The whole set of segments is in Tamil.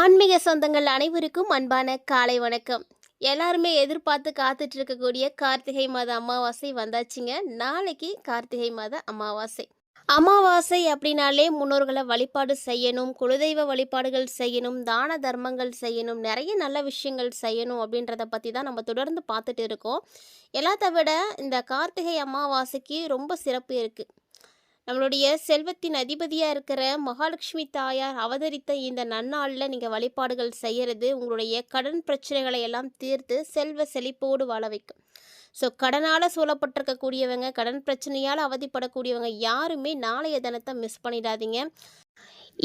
ஆன்மீக சொந்தங்கள் அனைவருக்கும் அன்பான காலை வணக்கம். எல்லாருமே எதிர்பார்த்து காத்துட்டு இருக்கக்கூடிய கார்த்திகை மாத அமாவாசை வந்தாச்சுங்க. நாளைக்கு கார்த்திகை மாத அமாவாசை. அமாவாசை அப்படின்னாலே முன்னோர்களை வழிபாடு செய்யணும் குலதெய்வ வழிபாடுகள் செய்யணும் தான தர்மங்கள் செய்யணும் நிறைய நல்ல விஷயங்கள் செய்யணும் அப்படின்றத பற்றி தான் நம்ம தொடர்ந்து பார்த்துட்டு இருக்கோம். எல்லாத்த விட இந்த கார்த்திகை அமாவாசைக்கு ரொம்ப சிறப்பு இருக்குது நம்மளுடைய செல்வத்தின் அதிபதியாக இருக்கிற மகாலட்சுமி தாயார் அவதரித்த இந்த நன்னாளில் நீங்கள் வழிபாடுகள் செய்கிறது உங்களுடைய கடன் பிரச்சனைகளை எல்லாம் தீர்த்து செல்வ செழிப்போடு வாழ வைக்கும். ஸோ கடனால் சூழப்பட்டிருக்கக்கூடியவங்க கடன் பிரச்சனையால் அவதிப்படக்கூடியவங்க யாருமே நாளைய தினத்தை மிஸ் பண்ணிடாதீங்க.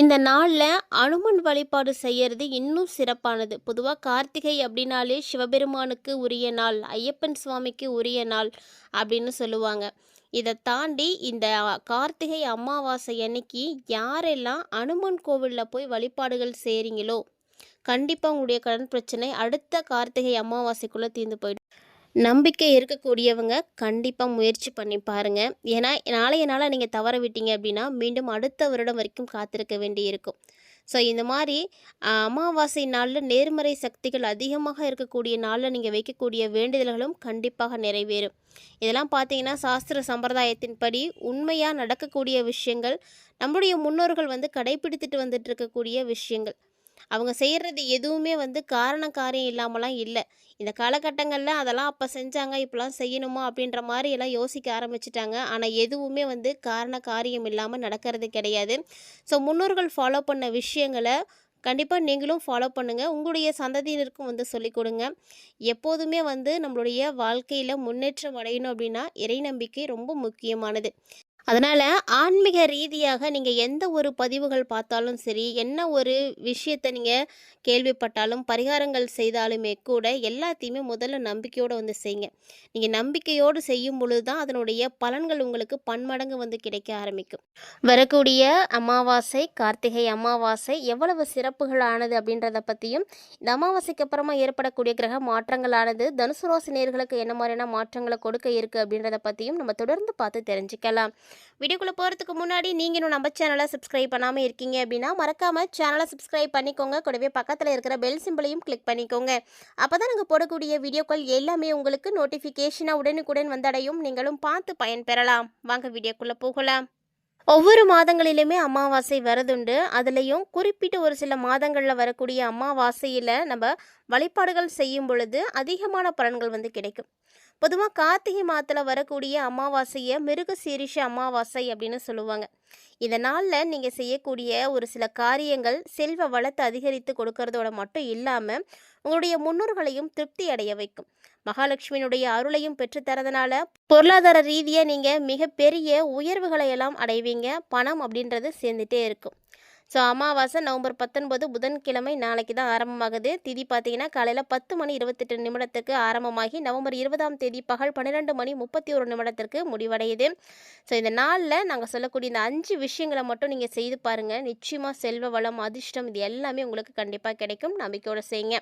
இந்த நாளில் அனுமன் வழிபாடு செய்கிறது இன்னும் சிறப்பானது. பொதுவாக கார்த்திகை அப்படின்னாலே சிவபெருமானுக்கு உரிய நாள் ஐயப்பன் சுவாமிக்கு உரிய நாள் அப்படின்னு சொல்லுவாங்க. இதை தாண்டி இந்த கார்த்திகை அமாவாசை அன்னைக்கு யாரெல்லாம் அனுமன் கோவிலில் போய் வழிபாடுகள் செய்கிறீங்களோ கண்டிப்பாக உங்களுடைய கடன் பிரச்சனை அடுத்த கார்த்திகை அமாவாசைக்குள்ளே தீர்ந்து போயிடும். நம்பிக்கை இருக்கக்கூடியவங்க கண்டிப்பாக முயற்சி பண்ணி பாருங்கள் ஏன்னா நாளைய நாளாக நீங்கள் தவற விட்டீங்க அப்படின்னா மீண்டும் அடுத்த வருடம் வரைக்கும் காத்திருக்க வேண்டி இருக்கும் ஸோ இந்த மாதிரி அமாவாசை நாளில் நேர்மறை சக்திகள் அதிகமாக இருக்கக்கூடிய நாளில் நீங்கள் வைக்கக்கூடிய வேண்டுதல்களும் கண்டிப்பாக நிறைவேறும். இதெல்லாம் பார்த்தீங்கன்னா சாஸ்திர சம்பிரதாயத்தின்படி உண்மையாக நடக்கக்கூடிய விஷயங்கள் நம்முடைய முன்னோர்கள் வந்து கடைபிடித்துட்டு வந்துட்டு இருக்கக்கூடிய விஷயங்கள். அவங்க செய்கிறது எதுவுமே வந்து காரண காரியம் இல்லாமலாம் இல்லை. இந்த காலகட்டங்களில் அதெல்லாம் அப்போ செஞ்சாங்க இப்போலாம் செய்யணுமா அப்படின்ற மாதிரி எல்லாம் யோசிக்க ஆரம்பிச்சிட்டாங்க. ஆனால் எதுவுமே வந்து காரண காரியம் இல்லாமல் நடக்கிறது கிடையாது. ஸோ முன்னோர்கள் ஃபாலோ பண்ண விஷயங்களை கண்டிப்பாக நீங்களும் ஃபாலோ பண்ணுங்கள் உங்களுடைய சந்ததியினருக்கும் வந்து சொல்லிக் கொடுங்க. எப்போதுமே வந்து நம்மளுடைய வாழ்க்கையில் முன்னேற்றம் அடையணும் அப்படின்னா இறை நம்பிக்கை ரொம்ப முக்கியமானது. அதனால் ஆன்மீக ரீதியாக நீங்கள் எந்த ஒரு பதிவுகள் பார்த்தாலும் சரி என்ன ஒரு விஷயத்தை நீங்கள் கேள்விப்பட்டாலும் பரிகாரங்கள் செய்தாலுமே கூட எல்லாத்தையுமே முதல்ல நம்பிக்கையோடு வந்து செய்யுங்க நீங்கள் நம்பிக்கையோடு செய்யும் பொழுது தான் அதனுடைய பலன்கள் உங்களுக்கு பன்மடங்கு வந்து கிடைக்க ஆரம்பிக்கும். வரக்கூடிய அமாவாசை கார்த்திகை அமாவாசை எவ்வளவு சிறப்புகளானது அப்படின்றத பற்றியும் இந்த அமாவாசைக்கு அப்புறமா ஏற்படக்கூடிய கிரக மாற்றங்களானது தனுசு ராசி நேர்களுக்கு என்ன மாதிரியான மாற்றங்களை கொடுக்க இருக்குது அப்படின்றத பற்றியும் நம்ம தொடர்ந்து பார்த்து தெரிஞ்சுக்கலாம். வீடியோக்குள்ளே போகிறதுக்கு முன்னாடி நீங்கள் இன்னும் நம்ம சேனலை சப்ஸ்கிரைப் பண்ணாமல் இருக்கீங்க அப்படின்னா மறக்காமல் சேனலை சப்ஸ்கிரைப் பண்ணிக்கோங்க. கூடவே பக்கத்தில் இருக்கிற பெல் சிம்பிளையும் கிளிக் பண்ணிக்கோங்க. அப்போ தான் நாங்கள் போடக்கூடிய வீடியோக்கள் எல்லாமே உங்களுக்கு நோட்டிஃபிகேஷனாக உடனுக்குடன் வந்தடையும். நீங்களும் பார்த்து பயன்பெறலாம். வாங்க வீடியோக்குள்ளே போகலாம். ஒவ்வொரு மாதங்களிலுமே அமாவாசை வரதுண்டு. அதுலேயும் குறிப்பிட்ட ஒரு சில மாதங்களில் வரக்கூடிய அமாவாசையில் நம்ம வழிபாடுகள் செய்யும் பொழுது அதிகமான பலன்கள் வந்து கிடைக்கும். பொதுவாக கார்த்திகை மாதத்தில் வரக்கூடிய அமாவாசையை மிருக சீரிஷ அமாவாசை அப்படின்னு சொல்லுவாங்க. இதனால் நீங்கள் செய்யக்கூடிய ஒரு சில காரியங்கள் செல்வ வளத்தை அதிகரித்து கொடுக்கறதோட மட்டும் இல்லாமல் உங்களுடைய முன்னோர்களையும் திருப்தி அடைய வைக்கும். மகாலட்சுமியினுடைய அருளையும் பெற்றுத்தரதுனால பொருளாதார ரீதியாக நீங்கள் மிகப்பெரிய உயர்வுகளை எல்லாம் அடைவீங்க. பணம் அப்படின்றது சேர்ந்துட்டே இருக்கும். ஸோ அமாவாசை நவம்பர் பத்தொன்பது புதன்கிழமை நாளைக்கு தான் ஆரம்பமாகுது. திதி பார்த்தீங்கன்னா காலையில் பத்து மணி இருபத்தெட்டு நிமிடத்துக்கு ஆரம்பமாகி நவம்பர் இருபதாம் தேதி பகல் பன்னிரெண்டு மணி முப்பத்தி ஒரு நிமிடத்திற்கு முடிவடையுது. ஸோ இந்த நாளில் நாங்கள் சொல்லக்கூடிய இந்த அஞ்சு விஷயங்களை மட்டும் நீங்கள் செய்து பாருங்கள் நிச்சயமாக செல்வ வளம் அதிர்ஷ்டம் இது எல்லாமே உங்களுக்கு கண்டிப்பாக கிடைக்கும். நம்பிக்கையோடு செய்யுங்க.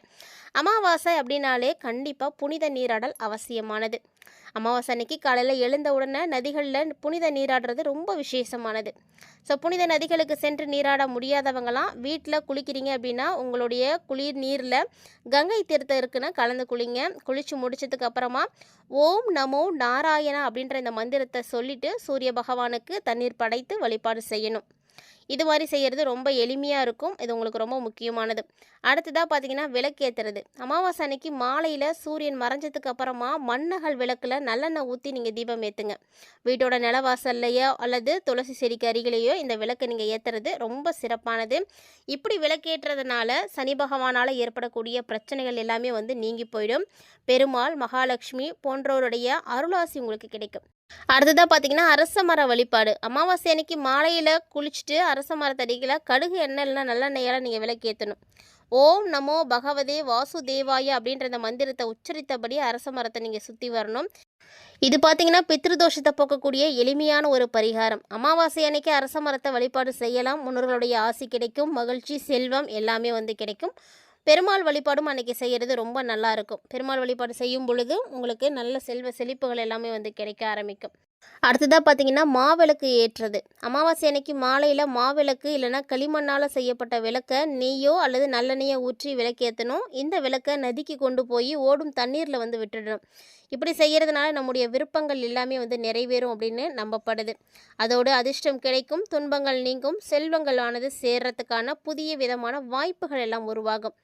அமாவாசை அப்படின்னாலே கண்டிப்பாக புனித நீராடல் அவசியமானது. அமாவாசை அன்னைக்கு காலையில் எழுந்த உடனே நதிகளில் புனித நீராடுறது ரொம்ப விசேஷமானது. ஸோ புனித நதிகளுக்கு சென்று நீராட முடியாதவங்களாம் வீட்டில் குளிக்கிறீங்க அப்படின்னா உங்களுடைய குளிர் நீரில் கங்கை தீர்த்தம் இருக்குன்னா கலந்து குளிங்க. குளித்து முடிச்சதுக்கு அப்புறமா ஓம் நமோ நாராயணா அப்படின்ற இந்த மந்திரத்தை சொல்லிட்டு சூரிய பகவானுக்கு தண்ணீர் படைத்து வழிபாடு செய்யணும். இது மாதிரி செய்கிறது ரொம்ப எளிமையாக இருக்கும். இது உங்களுக்கு ரொம்ப முக்கியமானது. அடுத்ததாக பார்த்தீங்கன்னா விளக்கேற்றுறது அமாவாசை அன்னைக்கு மாலையில் சூரியன் மறைஞ்சதுக்கு அப்புறமா மண்ணகல் விளக்கில் நல்லெண்ணெய் ஊற்றி நீங்கள் தீபம் ஏற்றுங்க வீட்டோட நிலவாசல்லையோ அல்லது துளசி செடிக்கு அருகிலேயோ இந்த விளக்கை நீங்கள் ஏற்றுறது ரொம்ப சிறப்பானது. இப்படி விளக்கேற்றதுனால சனி பகவானால் ஏற்படக்கூடிய பிரச்சனைகள் எல்லாமே வந்து நீங்கி போயிடும். பெருமாள் மகாலட்சுமி போன்றோருடைய அருளாசி உங்களுக்கு கிடைக்கும். அடுத்ததாக பார்த்தீங்கன்னா அரச மர வழிபாடு. அமாவாசை அன்னைக்கு மாலையில் குளிச்சுட்டு அரச மரத்தடியில் கடுகு எண்ணெய் இல்லைனா நல்லெண்ணெயால் நீங்கள் விளக்கேற்றணும் ஓம் நமோ பகவதே வாசுதேவாய அப்படின்ற அந்த மந்திரத்தை உச்சரித்தபடி அரச மரத்தை நீங்கள் சுற்றி வரணும். இது பார்த்தீங்கன்னா பித்ருதோஷத்தை போக்கக்கூடிய எளிமையான ஒரு பரிகாரம். அமாவாசை அன்னைக்கு அரச மரத்தை வழிபாடு செய்யலாம். முன்னோர்களுடைய ஆசி கிடைக்கும். மகிழ்ச்சி செல்வம் எல்லாமே வந்து கிடைக்கும். பெருமாள் வழிபாடும் அன்னைக்கு செய்கிறது ரொம்ப நல்லாயிருக்கும் பெருமாள் வழிபாடு செய்யும் பொழுது உங்களுக்கு நல்ல செல்வ செழிப்புகள் எல்லாமே வந்து கிடைக்க ஆரம்பிக்கும். அடுத்ததாக பார்த்தீங்கன்னா மாவிளக்கு ஏற்றுறது அமாவாசை அன்னைக்கு மாலையில் மாவிளக்கு இல்லைன்னா களிமண்ணால் செய்யப்பட்ட விளக்கை நெய்யோ அல்லது நல்லெண்ணெயோ ஊற்றி விளக்கேற்றணும் இந்த விளக்கை நதிக்கு கொண்டு போய் ஓடும் தண்ணீரில் வந்து விட்டுடணும். இப்படி செய்கிறதுனால நம்முடைய விருப்பங்கள் எல்லாமே வந்து நிறைவேறும் அப்படின்னு நம்பப்படுது. அதோடு அதிர்ஷ்டம் கிடைக்கும் துன்பங்கள் நீங்கும் செல்வங்களானது சேர்றதுக்கான புதிய விதமான வாய்ப்புகள் எல்லாம் உருவாகும்.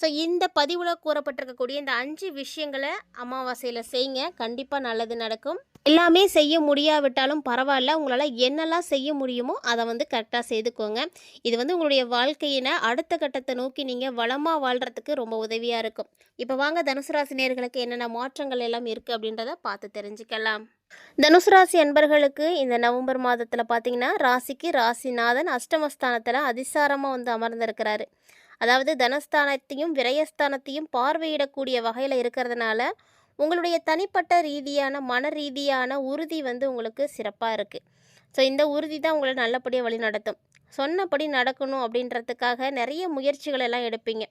ஸோ இந்த பதிவில் கூறப்பட்டிருக்கக்கூடிய இந்த அஞ்சு விஷயங்களை அமாவாசையில் செய்யுங்க கண்டிப்பாக நல்லது நடக்கும். எல்லாமே செய்ய முடியாவிட்டாலும் பரவாயில்ல. உங்களால் என்னெல்லாம் செய்ய முடியுமோ அதை வந்து கரெக்டாக செய்துக்கோங்க. இது வந்து உங்களுடைய வாழ்க்கையினை அடுத்த கட்டத்தை நோக்கி நீங்கள் வளமாக வாழ்கிறதுக்கு ரொம்ப உதவியாக இருக்கும். இப்போ வாங்க தனுசு ராசி நேர்களுக்கு என்னென்ன மாற்றங்கள் எல்லாம் இருக்குது அப்படின்றத பார்த்து தெரிஞ்சுக்கலாம். தனுசு ராசி அன்பர்களுக்கு இந்த நவம்பர் மாதத்தில் பார்த்தீங்கன்னா ராசிக்கு ராசிநாதன் அஷ்டமஸ்தானத்தில் அதிசாரமாக வந்து அமர்ந்திருக்கிறாரு. அதாவது தனஸ்தானத்தையும் விரயஸ்தானத்தையும் பார்வையிடக்கூடிய வகையில் இருக்கிறதுனால உங்களுடைய தனிப்பட்ட ரீதியான மன ரீதியான உறுதி வந்து உங்களுக்கு சிறப்பாக இருக்குது ஸோ இந்த உறுதி தான் உங்களை நல்லபடியாக வழிநடத்தும் சொன்னபடி நடக்கணும் அப்படின்றதுக்காக நிறைய முயற்சிகள் எல்லாம் எடுப்பீங்க.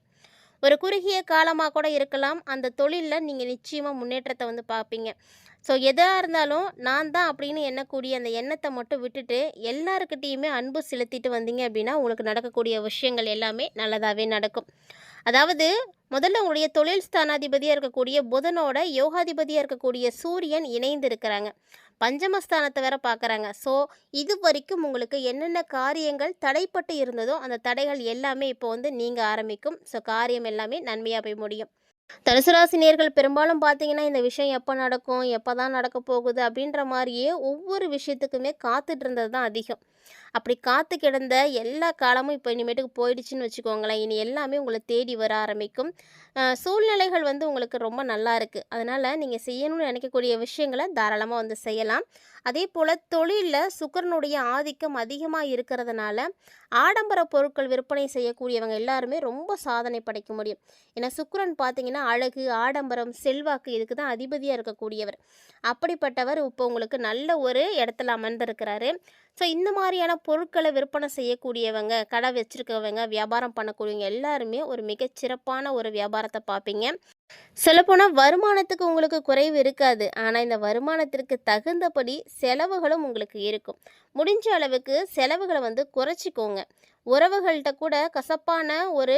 ஒரு குறுகிய காலமாக கூட இருக்கலாம். அந்த தொழிலில் நீங்கள் நிச்சயமாக முன்னேற்றத்தை வந்து பார்ப்பீங்க. ஸோ எதாக இருந்தாலும் நான் தான் அப்படின்னு எண்ணக்கூடிய அந்த எண்ணத்தை மட்டும் விட்டுட்டு எல்லாருக்கிட்டேயுமே அன்பு செலுத்திட்டு வந்தீங்க அப்படின்னா உங்களுக்கு நடக்கக்கூடிய விஷயங்கள் எல்லாமே நல்லதாகவே நடக்கும். அதாவது முதல்ல உங்களுடைய தொழில் ஸ்தானாதிபதியாக இருக்கக்கூடிய புதனோட யோகாதிபதியாக இருக்கக்கூடிய சூரியன் இணைந்து இருக்கிறாங்க பஞ்சமஸ்தானத்தை வேற பார்க்குறாங்க. ஸோ இது வரைக்கும் உங்களுக்கு என்னென்ன காரியங்கள் தடைப்பட்டு இருந்ததோ அந்த தடைகள் எல்லாமே இப்போ வந்து நீங்கள் ஆரம்பிக்கும். ஸோ காரியம் எல்லாமே நன்மையாக போய் முடியும். தனுசு ராசி நேர்கள் பெரும்பாலும் பார்த்தீங்கன்னா இந்த விஷயம் எப்போ நடக்கும் எப்போ தான் நடக்க போகுது அப்படின்ற மாதிரியே ஒவ்வொரு விஷயத்துக்குமே காத்துட்டு இருந்தது தான் அதிகம். அப்படி காத்து கிடந்த எல்லா காலமும் இப்போ இனிமேட்டுக்கு போயிடுச்சுன்னு வச்சுக்கோங்களேன். இனி எல்லாமே உங்களை தேடி வர ஆரம்பிக்கும். சூழ்நிலைகள் வந்து உங்களுக்கு ரொம்ப நல்லா இருக்குது அதனால் நீங்கள் செய்யணும்னு நினைக்கக்கூடிய விஷயங்களை தாராளமாக வந்து செய்யலாம். அதே போல் தொழிலில் சுக்கரனுடைய ஆதிக்கம் அதிகமாக இருக்கிறதுனால ஆடம்பர பொருட்கள் விற்பனை செய்யக்கூடியவங்க எல்லாருமே ரொம்ப சாதனை படைக்க முடியும். ஏன்னா சுக்கிரன் பார்த்தீங்கன்னா அழகு ஆடம்பரம் செல்வாக்கு இதுக்கு தான் அதிபதியாக இருக்கக்கூடியவர். அப்படிப்பட்டவர் இப்போ உங்களுக்கு நல்ல ஒரு இடத்துல அமர்ந்திருக்கிறாரு. ஸோ இந்த மாதிரியான பொருட்களை விற்பனை செய்யக்கூடியவங்க கடை வச்சுருக்கவங்க வியாபாரம் பண்ணக்கூடியவங்க எல்லாருமே ஒரு மிகச்சிறப்பான ஒரு வியாபாரத்தை பார்ப்பீங்க. சொல்லப்போனால் வருமானத்துக்கு உங்களுக்கு குறைவு இருக்காது. ஆனால் இந்த வருமானத்திற்கு தகுந்தபடி செலவுகளும் உங்களுக்கு இருக்கும். முடிஞ்ச அளவுக்கு செலவுகளை வந்து குறைச்சிக்கோங்க. உறவுகள்கிட்ட கூட கசப்பான ஒரு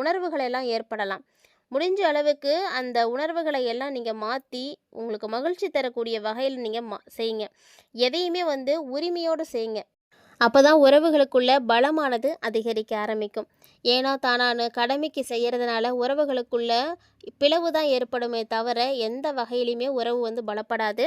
உணர்வுகளெல்லாம் ஏற்படலாம். முடிஞ்ச அளவுக்கு அந்த உணர்வுகளை எல்லாம் நீங்கள் மாற்றி உங்களுக்கு மகிழ்ச்சி தரக்கூடிய வகையில் நீங்கள் மா செய்யுங்க. எதையுமே வந்து உரிமையோடு செய்யுங்க. அப்போ தான் உறவுகளுக்குள்ள பலமானது அதிகரிக்க ஆரம்பிக்கும். ஏன்னா தானானு கடமைக்கு செய்கிறதுனால உறவுகளுக்குள்ள பிளவு தான் ஏற்படுமே தவிர எந்த வகையிலையுமே உறவு வந்து பலப்படாது.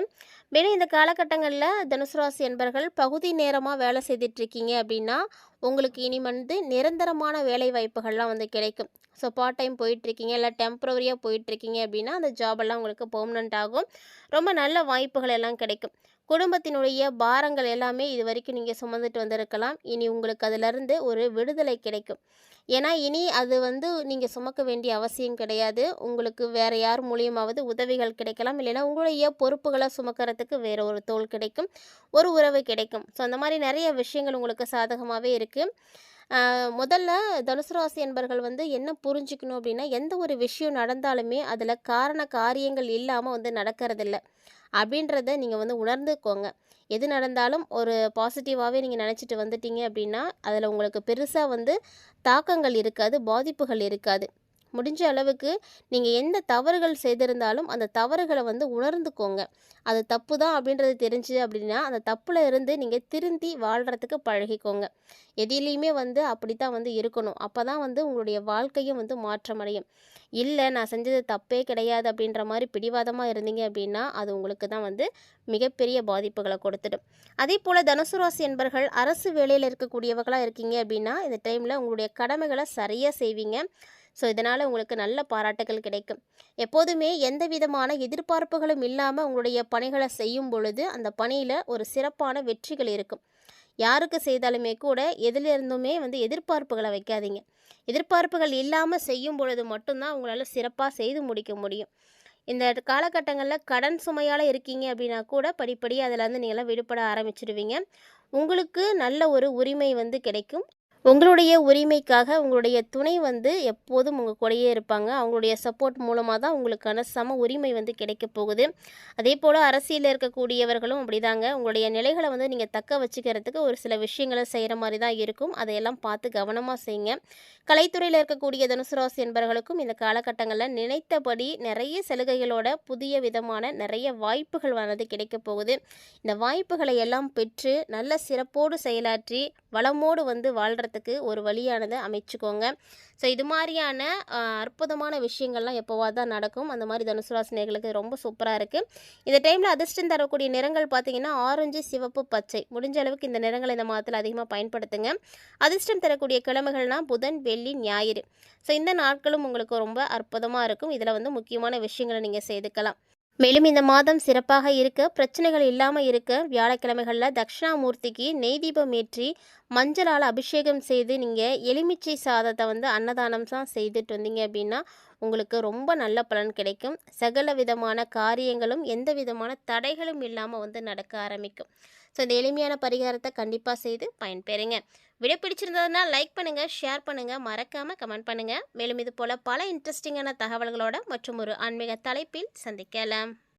மேலும் இந்த காலகட்டங்களில் தனுசு ராசி என்பர்கள் பகுதி நேரமாக வேலை செய்துட்ருக்கீங்க அப்படின்னா உங்களுக்கு இனி வந்து நிரந்தரமான வேலை வாய்ப்புகள்லாம் வந்து கிடைக்கும். ஸோ பார்ட் டைம் போயிட்டுருக்கீங்க இல்லை டெம்ப்ரவரியாக போயிட்டுருக்கீங்க அப்படின்னா அந்த ஜாபெல்லாம் உங்களுக்கு பெர்மனண்ட் ஆகும். ரொம்ப நல்ல வாய்ப்புகள் எல்லாம் கிடைக்கும். குடும்பத்தினுடைய பாரங்கள் எல்லாமே இது வரைக்கும் நீங்கள் சுமந்துட்டு வந்திருக்கலாம். இனி உங்களுக்கு அதிலிருந்து ஒரு விடுதலை கிடைக்கும். ஏன்னா இனி அது வந்து நீங்கள் சுமக்க வேண்டிய அவசியம் கிடையாது. உங்களுக்கு வேறு யார் மூலியமாவது உதவிகள் கிடைக்கலாம். இல்லைன்னா உங்களுடைய பொறுப்புகளை சுமக்கிறதுக்கு வேறு ஒரு தோல் கிடைக்கும். ஒரு உறவு கிடைக்கும். ஸோ அந்த மாதிரி நிறைய விஷயங்கள் உங்களுக்கு சாதகமாகவே இருக்குது முதல்ல தனுசு ராசி என்பர்கள் வந்து என்ன புரிஞ்சுக்கணும் அப்படின்னா எந்த ஒரு விஷயம் நடந்தாலுமே அதில் காரண காரியங்கள் இல்லாமல் வந்து நடக்கிறதில்ல. அப்படின்றத நீங்கள் வந்து உணர்ந்துக்கோங்க. எது நடந்தாலும் ஒரு பாசிட்டிவாகவே நீங்கள் நினச்சிட்டு வந்துட்டீங்க அப்படின்னா அதில் உங்களுக்கு பெருசாக வந்து தாக்கங்கள் இருக்காது பாதிப்புகள் இருக்காது. முடிஞ்ச அளவுக்கு நீங்கள் எந்த தவறுகள் செய்திருந்தாலும் அந்த தவறுகளை வந்து உணர்ந்துக்கோங்க. அது தப்பு தான் அப்படின்றது தெரிஞ்சு அப்படின்னா அந்த தப்பில் இருந்து நீங்கள் திருந்தி வாழ்கிறதுக்கு பழகிக்கோங்க. எதிலையுமே வந்து அப்படி தான் வந்து இருக்கணும். அப்போ தான் வந்து உங்களுடைய வாழ்க்கையும் வந்து மாற்றமடையும். இல்லை நான் செஞ்சது தப்பே கிடையாது அப்படின்ற மாதிரி பிடிவாதமாக இருந்தீங்க அப்படின்னா அது உங்களுக்கு தான் வந்து மிகப்பெரிய பாதிப்புகளை கொடுத்துடும். அதே போல் தனுசு ராசி என்பர்கள் அரசு வேலையில் இருக்கக்கூடியவர்களாக இருக்கீங்க அப்படின்னா இந்த டைமில் உங்களுடைய கடமைகளை சரியாக செய்வீங்க. ஸோ இதனால் உங்களுக்கு நல்ல பாராட்டுகள் கிடைக்கும். எப்போதுமே எந்த விதமான எதிர்பார்ப்புகளும் இல்லாமல் உங்களுடைய பணிகளை செய்யும் பொழுது அந்த பணியில் ஒரு சிறப்பான வெற்றிகள் இருக்கும். யாருக்கு செய்தாலுமே கூட எதிலிருந்துமே வந்து எதிர்பார்ப்புகளை வைக்காதீங்க. எதிர்பார்ப்புகள் இல்லாமல் செய்யும் பொழுது மட்டும்தான் உங்களால் சிறப்பாக செய்து முடிக்க முடியும். இந்த காலகட்டங்களில் கடன் சுமையால் இருக்கீங்க அப்படின்னா கூட படிப்படி அதில் இருந்து நீங்களாம் விடுபட ஆரம்பிச்சிடுவீங்க உங்களுக்கு நல்ல ஒரு உரிமை வந்து கிடைக்கும். உங்களுடைய உரிமைக்காக உங்களுடைய துணை வந்து எப்போதும் உங்கள் கூடயே இருப்பாங்க. அவங்களுடைய சப்போர்ட் மூலமாக தான் உங்களுக்கான சம உரிமை வந்து கிடைக்க போகுது. அதே போல் அரசியலில் இருக்கக்கூடியவர்களும் அப்படிதாங்க. உங்களுடைய நிலைகளை வந்து நீங்கள் தக்க வச்சுக்கிறதுக்கு ஒரு சில விஷயங்களை செய்கிற மாதிரி தான் இருக்கும். அதையெல்லாம் பார்த்து கவனமாக செய்யுங்க கலைத்துறையில் இருக்கக்கூடிய தனுசு ராசி என்பவர்களுக்கும் இந்த காலகட்டங்களில் நினைத்தபடி நிறைய சலுகைகளோட புதிய விதமான நிறைய வாய்ப்புகள் வந்து கிடைக்க போகுது. இந்த வாய்ப்புகளை எல்லாம் பெற்று நல்ல சிறப்போடு செயலாற்றி வளமோடு வந்து வாழ்கிறதுக்கு ஒரு வழியானதை அமைச்சுக்கோங்க. ஸோ இது மாதிரியான அற்புதமான விஷயங்கள்லாம் எப்போவாக தான் நடக்கும். அந்த மாதிரி தனுசுராசினியர்களுக்கு ரொம்ப சூப்பராக இருக்குது இந்த டைமில் அதிர்ஷ்டம் தரக்கூடிய நிறங்கள் பார்த்தீங்கன்னா ஆரஞ்சு சிவப்பு பச்சை. முடிஞ்ச அளவுக்கு இந்த நிறங்களை இந்த மாதத்தில் அதிகமாக பயன்படுத்துங்க. அதிர்ஷ்டம் தரக்கூடிய கிழமைகள்னால் புதன் வெள்ளி ஞாயிறு. ஸோ இந்த நாட்களும் உங்களுக்கு ரொம்ப அற்புதமாக இருக்கும். இதில் வந்து முக்கியமான விஷயங்களை நீங்கள் செய்துக்கலாம். மேலும் இந்த மாதம் சிறப்பாக இருக்க பிரச்சனைகள் இல்லாமல் இருக்க வியாழக்கிழமைகளில் தட்சிணாமூர்த்திக்கு நெய் தீபம் ஏற்றி மஞ்சளால் அபிஷேகம் செய்து நீங்கள் எலுமிச்சை சாதத்தை வந்து அன்னதானம் தான் செய்துட்டு வந்தீங்க அப்படின்னா உங்களுக்கு ரொம்ப நல்ல பலன் கிடைக்கும். சகல விதமான காரியங்களும் எந்த விதமான தடைகளும் இல்லாமல் வந்து நடக்க ஆரம்பிக்கும். ஸோ இந்த எளிமையான பரிகாரத்தை கண்டிப்பாக செய்து பயன்பெறுங்க. வீடியோ பிடிச்சிருந்ததுன்னா லைக் பண்ணுங்கள் ஷேர் பண்ணுங்கள் மறக்காமல் கமெண்ட் பண்ணுங்கள் மேலும் இது போல் பல இன்ட்ரெஸ்டிங்கான தகவல்களோட மற்றும் ஒரு ஆன்மீக தலைப்பில் சந்திக்கலாம்.